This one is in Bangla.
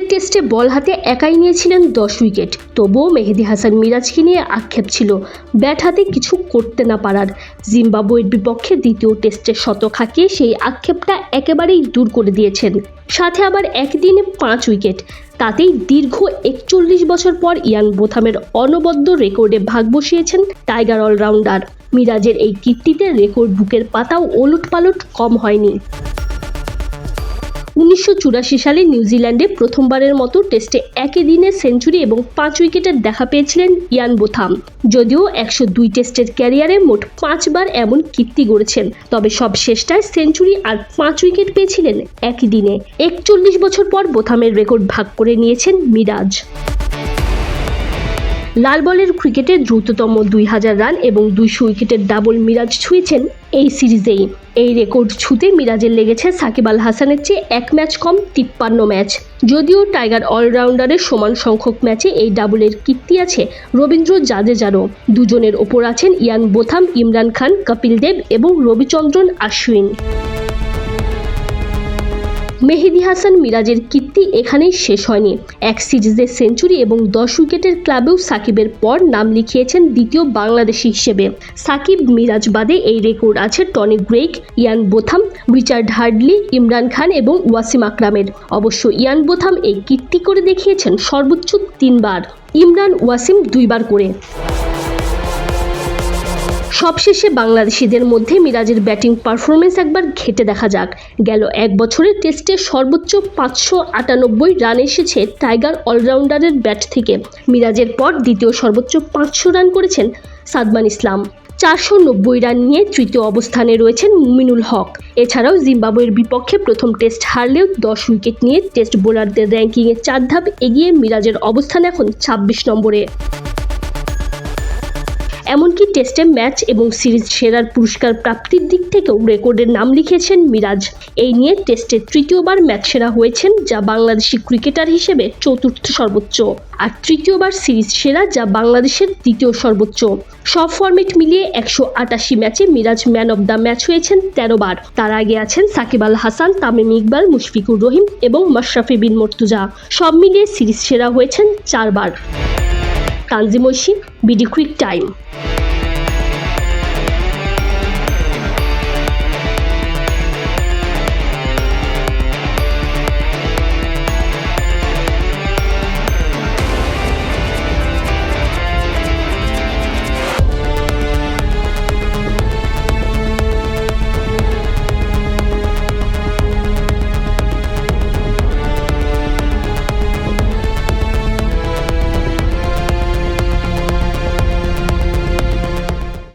সিরিজের টেস্টে বল হাতে একাই নিয়েছিলেন দশ উইকেট। তবুও মেহেদি হাসান মিরাজকে নিয়ে আক্ষেপ ছিল। ব্যাট হাতে কিছু করতে না পারার। জিম্বাবুয়ের বিপক্ষে দ্বিতীয় টেস্টে শতক হাঁকিয়ে সেই আক্ষেপটা একেবারেই দূর করে দিয়েছেন। সাথে আবার একদিনে পাঁচ উইকেট। তাতেই দীর্ঘ একচল্লিশ বছর পর ইয়ান বোথামের অনবদ্য রেকর্ডে ভাগ বসিয়েছেন টাইগার অলরাউন্ডার। মিরাজের এই কীর্তিতে রেকর্ড বুকের পাতাও ওলট পালট কম হয়নি। উনিশশো চুরাশি সালে নিউজিল্যান্ডে প্রথমবারের মতো টেস্টে একই দিনে সেঞ্চুরি এবং পাঁচ উইকেটের দেখা পেয়েছিলেন ইয়ান বোথাম। যদিও একশো দুই টেস্টের ক্যারিয়ারে মোট পাঁচবার এমন কীর্তি গড়েছেন, তবে সব শেষটায় সেঞ্চুরি আর পাঁচ উইকেট পেয়েছিলেন একই দিনে। একচল্লিশ বছর পর বোথামের রেকর্ড ভাগ করে নিয়েছেন মিরাজ। লাল বলের ক্রিকেটে দ্রুততম দুই হাজার রান এবং দুইশো উইকেটের ডাবল মিরাজ ছুঁয়েছেন এই সিরিজেই। এই রেকর্ড ছুঁতে মিরাজের লেগেছে সাকিব আল হাসানের চেয়ে এক ম্যাচ কম তিপ্পান্ন ম্যাচ। যদিও টাইগার অলরাউন্ডারের সমান সংখ্যক ম্যাচে এই ডাবলের কীর্তি আছে রবীন্দ্র জাদেজারও। দুজনের ওপর আছেন ইয়ান বোথাম, ইমরান খান, কপিল দেব এবং রবিচন্দ্রন আশ্বিন। মেহেদি হাসান মিরাজের কীর্তি এখানেই শেষ হয়নি। এক সিরিজে সেঞ্চুরি এবং দশ উইকেটের ক্লাবেও সাকিবের পর নাম লিখিয়েছেন দ্বিতীয় বাংলাদেশি হিসেবে। সাকিব মিরাজ বাদে এই রেকর্ড আছে Tony Greig Ian Botham, Richard Hadlee, Imran Khan এবং ওয়াসিম আকরামের। অবশ্য ইয়ান বোথাম এই কীর্তি করে দেখিয়েছেন সর্বোচ্চ তিনবার। ইমরান, ওয়াসিম দুইবার করে। সবশেষে বাংলাদেশিদের মধ্যে মিরাজের ব্যাটিং পারফরমেন্স একবার ঘেটে দেখা যাক। গেল এক বছরের টেস্টে সর্বোচ্চ পাঁচশো আটানব্বই রান এসেছে টাইগার অলরাউন্ডারের ব্যাট থেকে। মিরাজের পর দ্বিতীয় সর্বোচ্চ পাঁচশো রান করেছেন সাদমান ইসলাম। চারশো নব্বই রান নিয়ে তৃতীয় অবস্থানে রয়েছেন মুমিনুল হক। এছাড়াও জিম্বাবুয়ের বিপক্ষে প্রথম টেস্ট হারলেও দশ উইকেট নিয়ে টেস্ট বোলারদের র্যাঙ্কিংয়ে চার ধাপ এগিয়ে মিরাজের অবস্থান এখন ছাব্বিশ নম্বরে। এমনকি টেস্টে ম্যাচ এবং সিরিজ সেরার পুরস্কার প্রাপ্তির দিক থেকেও রেকর্ডের নাম লিখেছেন মিরাজ। এই নিয়ে টেস্টে তৃতীয়বার ম্যাচ সেরা হয়েছেন, যা বাংলাদেশি ক্রিকেটার হিসেবে চতুর্থ সর্বোচ্চ। আর তৃতীয়বার সিরিজ সেরা, যা বাংলাদেশের দ্বিতীয় সর্বোচ্চ। সব ফরম্যাট মিলিয়ে একশো আটাশি ম্যাচে Miraz man of the match হয়েছেন তেরো বার। তার আগে আছেন সাকিব আল হাসান, তামিম ইকবাল, মুশফিকুর রহিম এবং মাশরাফি বিন মর্তুজা। সব মিলিয়ে সিরিজ সেরা হয়েছেন চারবার Tanzim Oishi BD quick time.